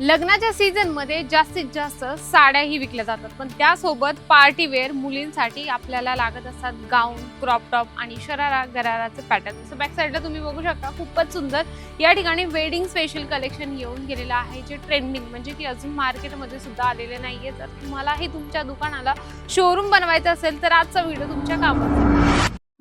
लग्नाच्या सीझनमध्ये जास्तीत जास्त साड्याही विकल्या जातात. पण त्यासोबत पार्टी वेअर मुलींसाठी आपल्याला लागत असतात गाऊन क्रॉप टॉप आणि शरारा गराराचं पॅटर्न जसं बॅक साईडला तुम्ही बघू शकता खूपच सुंदर. या ठिकाणी वेडिंग स्पेशल कलेक्शन येऊन गेलेलं आहे जे ट्रेंडिंग म्हणजे की अजून मार्केटमध्ये सुद्धा आलेले नाहीये. तर तुम्हालाही तुमच्या दुकानाला शोरूम बनवायचं असेल तर आजचा व्हिडिओ तुमच्या कामाचा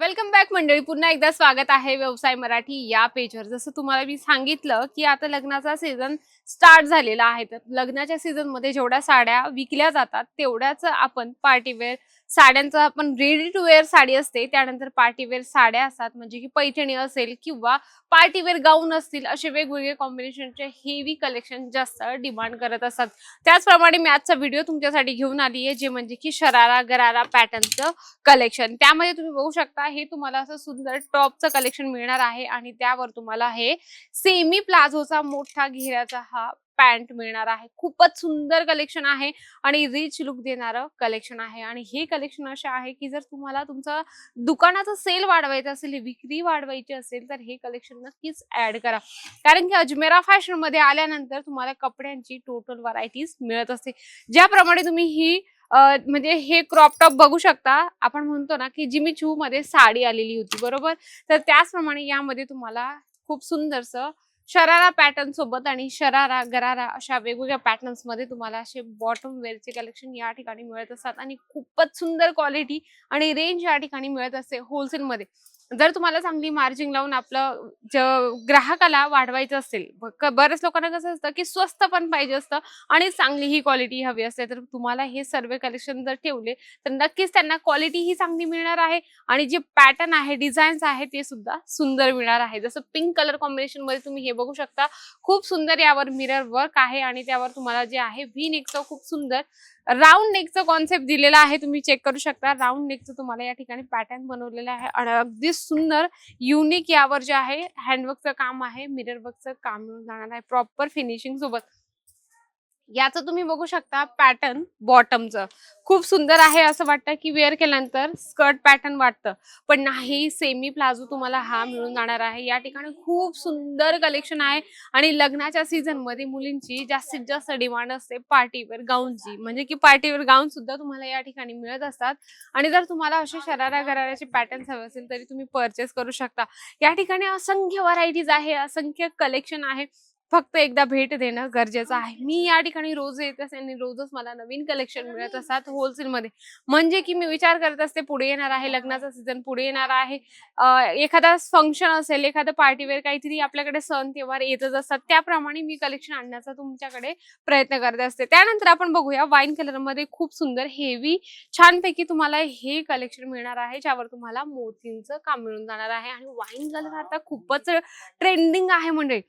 वेलकम बॅक मंडळी. पुन्हा एकदा स्वागत आहे व्यवसाय मराठी या पेजवर जसं तुम्हाला मी सांगितलं की आता लग्नाचा सीझन स्टार्ट झालेला आहे. तर लग्नाच्या सीझनमध्ये जेवढ्या साड्या विकल्या जातात तेवढ्याच आपण पार्टीवेअर साड्यांचा आपण रेडी टू वेअर साडी असते त्यानंतर पार्टीवेअर साड्या असतात म्हणजे की पैठणी असेल किंवा पार्टीवेअर गाऊन असतील असे वेगवेगळे कॉम्बिनेशनचे हेवी कलेक्शन जास्त डिमांड करत असतात. त्याचप्रमाणे मी आजचा व्हिडिओ तुमच्यासाठी घेऊन आली आहे जे म्हणजे की शरारा गरारा पॅटर्नचं कलेक्शन त्यामध्ये तुम्ही बघू शकता हे तुम्हाला असं सुंदर टॉपचं कलेक्शन मिळणार आहे आणि त्यावर तुम्हाला हे सेमी प्लाझोचा मोठा घेऱ्याचा हा पॅन्ट मिळणार आहे. खूपच सुंदर कलेक्शन आहे आणि रिच लुक देणारं कलेक्शन आहे. आणि हे कलेक्शन असे आहे की जर तुम्हाला तुमचं दुकानाचं सेल वाढवायचं असेल विक्री वाढवायची असेल तर हे कलेक्शन नक्कीच ऍड करा. कारण की अजमेरा फॅशनमध्ये आल्यानंतर तुम्हाला कपड्यांची टोटल व्हरायटीज मिळत असते. ज्याप्रमाणे तुम्ही ही म्हणजे हे क्रॉप टॉप बघू शकता. आपण म्हणतो ना की जिमी चू मध्ये साडी आलेली होती बरोबर? तर त्याचप्रमाणे यामध्ये तुम्हाला खूप सुंदरसं शरारा पॅटर्न सोबत आणि शरारा गरारा अशा वेगवेगळ्या पॅटर्न्समध्ये तुम्हाला असे बॉटम वेअरचे कलेक्शन या ठिकाणी मिळत असतात. आणि खूपच सुंदर क्वालिटी आणि रेंज या ठिकाणी मिळत असते होलसेल मध्ये. जर तुम्हाला चांगली मार्जिन लावून आपलं ज- ग्राहकाला वाढवायचं असेल बऱ्याच लोकांना कसं असतं की स्वस्त पण पाहिजे असतं आणि चांगली ही क्वालिटी हवी असते. तर तुम्हाला हे सर्व कलेक्शन जर ठेवले तर नक्कीच त्यांना क्वालिटी ही चांगली मिळणार आहे आणि जे पॅटर्न आहे डिझाईन्स आहे ते सुद्धा सुंदर मिळणार आहे. जसं पिंक कलर कॉम्बिनेशनमध्ये तुम्ही हे बघू शकता. खूप सुंदर यावर मिरर वर्क आहे आणि त्यावर तुम्हाला जे आहे व्ही नेकचं खूप सुंदर राऊंड नेकचं कॉन्सेप्ट दिलेला आहे. तुम्ही चेक करू शकता. राऊंड नेकचं तुम्हाला या ठिकाणी पॅटर्न बनवलेलं आहे. आणि अगदी सुंदर युनिक यावर जे आहे हँडवर्कचं काम आहे मिरर वर्कचं काम जाणार आहे प्रॉपर फिनिशिंग सोबत. याचं तुम्ही बघू शकता पॅटर्न बॉटमचं खूप सुंदर आहे असं वाटतं की वेअर केल्यानंतर स्कर्ट पॅटर्न वाटतं. पण नाही सेमी प्लाझो तुम्हाला हा मिळून जाणार आहे. या ठिकाणी खूप सुंदर कलेक्शन आहे आणि लग्नाच्या सीझनमध्ये मुलींची जास्तीत जास्त डिमांड असते पार्टीवेअर गाऊनची म्हणजे की पार्टीवेअर गाऊन सुद्धा तुम्हाला या ठिकाणी मिळत असतात. आणि जर तुम्हाला असे शरारा गराराचे पॅटर्न्स हवे असेल तरी तुम्ही परचेस करू शकता. या ठिकाणी असंख्य व्हरायटीज आहे असंख्य कलेक्शन आहे. फक्त एकदा भेट देणं गरजेचं आहे. मी या ठिकाणी रोज येत असते आणि रोजच मला नवीन कलेक्शन मिळत असतात होलसेल मध्ये. म्हणजे की मी विचार करत असते पुढे येणार आहे लग्नाचा सीझन पुढे येणार आहे. एखादा फंक्शन असेल एखादं पार्टीवेअर काहीतरी आपल्याकडे सण तेव्हार येतच असतात. त्याप्रमाणे मी कलेक्शन आणण्याचा तुमच्याकडे प्रयत्न करत असते. त्यानंतर आपण बघूया वाईन कलरमध्ये खूप सुंदर हेवी छानपैकी तुम्हाला हे कलेक्शन मिळणार आहे ज्यावर तुम्हाला मोतींचं काम मिळून जाणार आहे. आणि वाईन कलर आता खूपच ट्रेंडिंग आहे म्हणजे.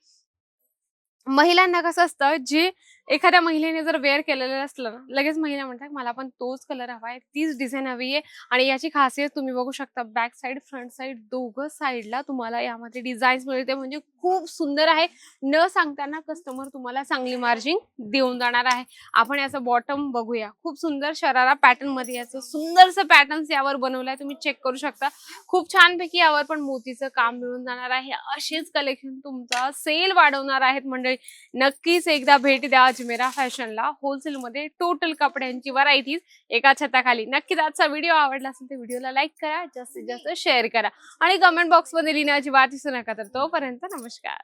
महिलांना कसं असतं जे एखाद्या महिलेने जर वेअर केलेलं असलं ना लगेच महिला म्हणतात मला पण तोच कलर हवा आहे तीच डिझाईन हवी आहे. आणि याची खासियत तुम्ही बघू शकता बॅक साईड फ्रंट साईड दोघं साईडला तुम्हाला यामध्ये डिझाईन्स मिळते. म्हणजे खूप सुंदर आहे. न सांगताना कस्टमर तुम्हाला चांगली मार्जिन देऊन जाणार आहे. आपण याचं बॉटम बघूया. खूप सुंदर शरारा पॅटर्नमध्ये याचं सुंदरसं पॅटर्न्स यावर बनवलंय तुम्ही चेक करू शकता. खूप छानपैकी यावर पण मोतीचं काम मिळून जाणार आहे. असेच कलेक्शन तुमचा सेल वाढवणार आहेत मंडळी. नक्कीच एकदा भेट द्या. अजमेरा फॅशनला होलसेलमध्ये टोटल कपड्यांची व्हरायटीज एका छताखाली. नक्कीच आजचा व्हिडिओ आवडला असेल तर व्हिडिओला लाईक करा जास्तीत जास्त शेअर करा. आणि कमेंट बॉक्समध्ये लिहिण्याची वाट विसरू नका तर तोपर्यंत नमस्कार.